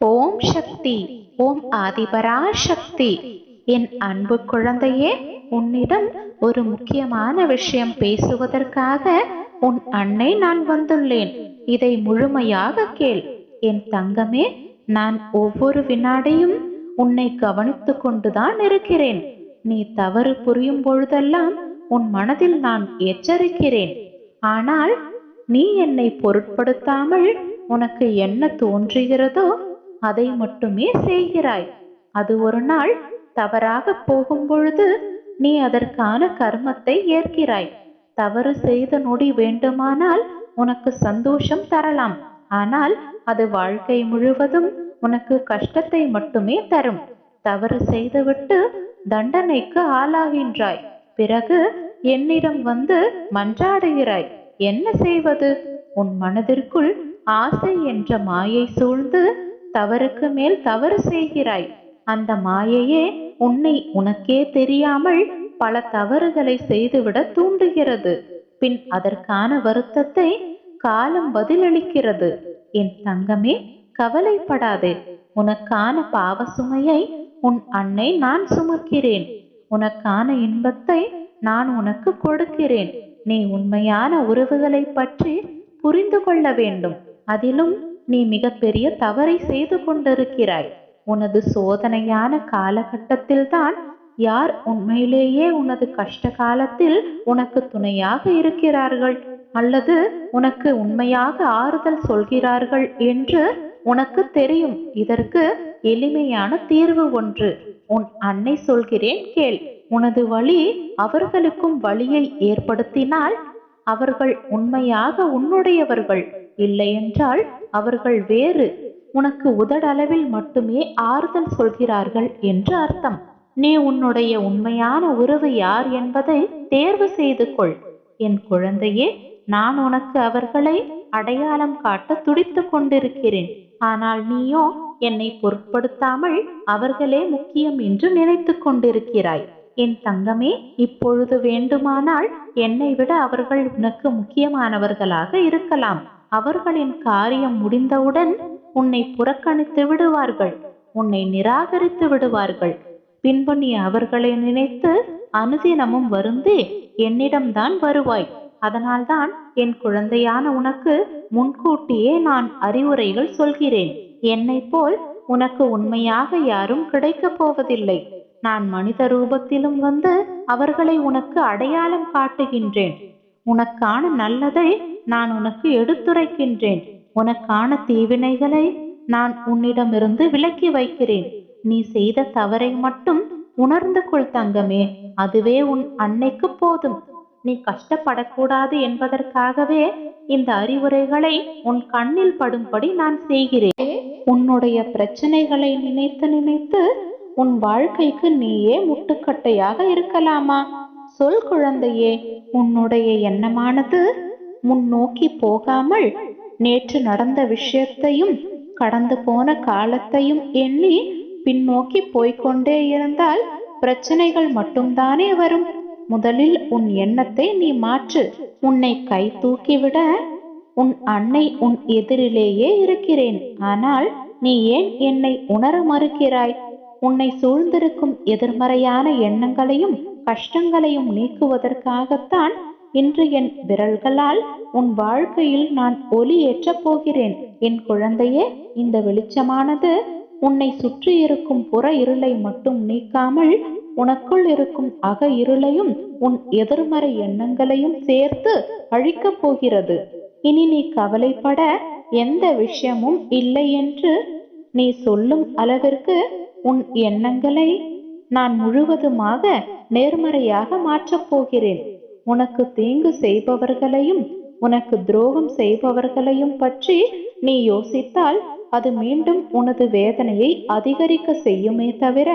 ஓம் சக்தி ஓம் ஆதிபரா சக்தி என் அன்பு குழந்தையே உன்னிடம் ஒரு முக்கியமான விஷயம் பேசுவதற்காக உன் அன்னை நான் வந்துள்ளேன். இதை முழுமையாக கேள். என் தங்கமே நான் ஒவ்வொரு வினாடியும் உன்னை கவனித்து கொண்டுதான் இருக்கிறேன். நீ தவறு புரியும் பொழுதெல்லாம் உன் மனதில் நான் எச்சரிக்கிறேன். ஆனால் நீ என்னை பொருட்படுத்தாமல் உனக்கு என்ன தோன்றுகிறதோ அதை மட்டுமே செய்கிறாய். அது ஒரு நாள் தவறாக போகும் பொழுது நீ அதற்கான கர்மத்தை ஏற்கிறாய். தவறு செய்த நொடி வேண்டுமானால் உனக்கு சந்தோஷம் தரலாம். ஆனால் அது வாழ்க்கை முழுவதும் உனக்கு கஷ்டத்தை மட்டுமே தரும். தவறு செய்துவிட்டு தண்டனைக்கு ஆளாகின்றாய். பிறகு என்னிடம் வந்து மன்றாடுகிறாய். என்ன செய்வது? உன் மனதிற்குள் ஆசை என்ற மாயை சூழ்ந்து தவறுக்கு மேல் தவறு செய்கிறாய். அந்த மாயையே உன்னை உனக்கே தெரியாமல் பல தவறுகளை செய்துவிட தூண்டுகிறது. பின் அதற்கான வருத்தத்தை காலம் பதிலளிக்கிறது. என் தங்கமே கவலைப்படாதே. உனக்கான பாவ சுமையை உன் அன்னை நான் சுமக்கிறேன். உனக்கான இன்பத்தை நான் உனக்கு கொடுக்கிறேன். நீ உண்மையான உறவுகளை பற்றி புரிந்து கொள்ள வேண்டும். அதிலும் நீ மிகப்பெரிய தவறை செய்து கொண்டிருக்கிறாய். உனது சோதனையான காலகட்டத்தில்தான் யார் உண்மையிலேயே உனது கஷ்ட காலத்தில் உனக்கு துணையாக இருக்கிறார்கள்? அல்லது உனக்கு உண்மையாக ஆறுதல் சொல்கிறார்கள் என்று உனக்கு தெரியும். இதற்கு எளிமையான தீர்வு ஒன்று. உன் அன்னை சொல்கிறேன் கேள். உனது வழி அவர்களுக்கும் வழியை ஏற்படுத்தினால் அவர்கள் உண்மையாக உன்னுடையவர்கள். இல்லையென்றால் அவர்கள் வேறு. உனக்கு உதடளவில் மட்டுமே ஆறுதல் சொல்கிறார்கள் என்று அர்த்தம். நீ உன்னுடைய உண்மையான உறவு யார் என்பதை தேர்வு செய்து கொள். என் குழந்தையே நான் உனக்கு அவர்களை அடையாளம் காட்ட துடித்துக் கொண்டிருக்கிறேன். ஆனால் நீயோ என்னை பொருட்படுத்தாமல் அவர்களே முக்கியம் என்று நினைத்துக் கொண்டிருக்கிறாய். என் தங்கமே இப்பொழுது வேண்டுமானால் என்னை விட அவர்கள் உனக்கு முக்கியமானவர்களாக இருக்கலாம். அவர்களின் காரியம் முடிந்தவுடன் உன்னை புறக்கணித்து விடுவார்கள். உன்னை நிராகரித்து விடுவார்கள். பின்பு நீ அவர்களை நினைத்து அனுதினமும் வருந்தே என்னிடம்தான் வருவாய். அதனால்தான் என் குழந்தையான உனக்கு முன்கூட்டியே நான் அறிவுரைகள் சொல்கிறேன். என்னை போல் உனக்கு உண்மையாக யாரும் கிடைக்கப் போவதில்லை. நான் மனித ரூபத்திலும் வந்து அவர்களை உனக்கு அடையாளம் காட்டுகின்றேன். உனக்கான நல்லதை நான் உனக்கு எடுத்துரைக்கின்றேன். உனக்கான தீவினைகளை நான் உன்னிடமிருந்து விலக்கி வைக்கிறேன். நீ செய்த தவறை மட்டும் உணர்ந்து கொள் தங்கமே. அதுவே உன் அன்னைக்கு போதும். நீ கஷ்டப்படக்கூடாது என்பதற்காகவே இந்த அறிவுரைகளை உன் கண்ணில் படும்படி நான் செய்கிறேன். உன்னுடைய பிரச்சனைகளை நினைத்து நினைத்து உன் வாழ்க்கைக்கு நீயே முட்டுக்கட்டையாக இருக்கலாமா? சொல் குழந்தையே உன்னுடைய எண்ணமானது முன்னோக்கி போகாமல் நேற்று நடந்த விஷயத்தையும் கடந்து போன காலத்தையும் எண்ணி பின்னோக்கி போய்கொண்டே இருந்தால் பிரச்சனைகள் மட்டும்தானே வரும். முதலில் உன் எண்ணத்தை நீ மாற்று. உன்னை கை தூக்கிவிட உன் அன்னை உன் எதிரிலேயே இருக்கிறேன். ஆனால் நீ ஏன் என்னை உணர மறுக்கிறாய்? உன்னை சூழ்ந்திருக்கும் எதிர்மறையான எண்ணங்களையும் கஷ்டங்களையும் நீக்குவதற்காகத்தான் இன்று என் விரல்களால் உன் வாழ்க்கையில் நான் ஒளி ஏற்றப் போகிறேன். என் குழந்தையே இந்த வெளிச்சமானது உன்னை சுற்றி இருக்கும் புற இருளை மட்டும் நீக்காமல் உனக்குள் இருக்கும் அக இருளையும் உன் எதிர்மறை எண்ணங்களையும் சேர்த்து அழிக்கப் போகிறது. இனி நீ கவலைப்பட எந்த விஷயமும் இல்லை என்று நீ சொல்லும் அளவிற்கு உன் எண்ணங்களை நான் முழுவதுமாக நேர்மறையாக மாற்றப் போகிறேன். உனக்கு தீங்கு செய்பவர்களையும் உனக்கு துரோகம் செய்பவர்களையும் பற்றி நீ யோசித்தால் அது மீண்டும் உனது வேதனையை அதிகரிக்க செய்யுமே தவிர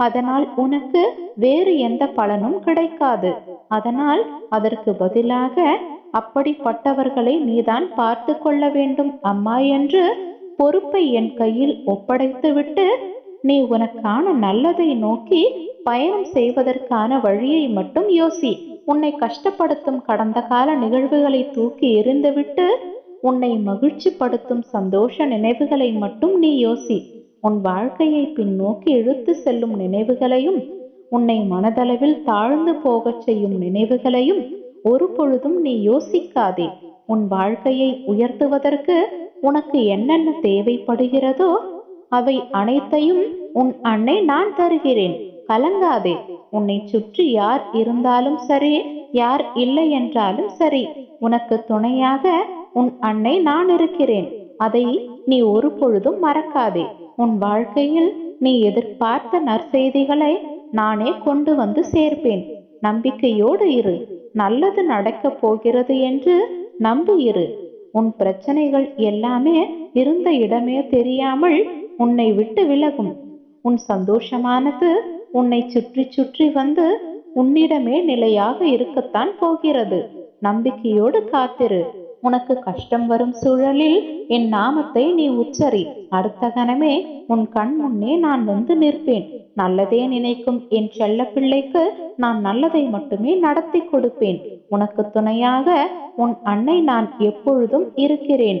அதனால் உனக்கு வேறு எந்த பலனும் கிடைக்காது. அதனால் அதற்கு பதிலாக அப்படிப்பட்டவர்களை நீதான் பார்த்து கொள்ள வேண்டும் அம்மா என்று பொறுப்பை என் கையில் ஒப்படைத்துவிட்டு நீ உனக்கான நல்லதை நோக்கி பயணம் செய்வதற்கான வழியை மட்டும் யோசி. உன்னை கஷ்டப்படுத்தும் கடந்த கால நிகழ்வுகளை தூக்கி எறிந்துவிட்டு உன்னை மகிழ்ச்சிப்படுத்தும் சந்தோஷ நினைவுகளை மட்டும் நீ யோசி. உன் வாழ்க்கையை பின்னோக்கி இழுத்து செல்லும் நினைவுகளையும் உன்னை மனதளவில் தாழ்ந்து போகச் செய்யும் நினைவுகளையும் ஒரு பொழுதும் நீ யோசிக்காதே. உன் வாழ்க்கையை உயர்த்துவதற்கு உனக்கு என்னென்ன தேவைப்படுகிறதோ அவை அனைத்தையும் உன் அன்னை நான் தருகிறேன். கலங்காதே. உன்னை சுற்றி யார் இருந்தாலும் சரி யார் இல்லை என்றாலும் சரி உனக்கு துணையாக உன் அன்னை நான் இருக்கிறேன். அதை நீ ஒரு பொழுதும் மறக்காதே. உன் வாழ்க்கையில் நீ எதிர்பார்த்த நற்செய்திகளை நானே கொண்டு வந்து சேர்ப்பேன். நம்பிக்கையோடு இரு. நல்லது நடக்கப் போகிறது என்று நம்பு இரு. உன் பிரச்சனைகள் எல்லாமே இருந்த இடமே தெரியாமல் உன்னை விட்டு விலகும். உன் சந்தோஷமானது உன்னை சுற்றி சுற்றி வந்து உன்னிடமே நிலையாக இருக்கத்தான் போகிறது. நம்பிக்கையோடு காத்திரு. உனக்கு கஷ்டம் வரும் சூழலில் என் நாமத்தை நீ உச்சரி. அடுத்த கணமே உன் கண் முன்னே நான் வந்து நிற்பேன். நல்லதே நினைக்கும் என் செல்ல பிள்ளைக்கு நான் நல்லதை மட்டுமே நடத்தி கொடுப்பேன். உனக்கு துணையாக உன் அன்னை நான் எப்பொழுதும் இருக்கிறேன்.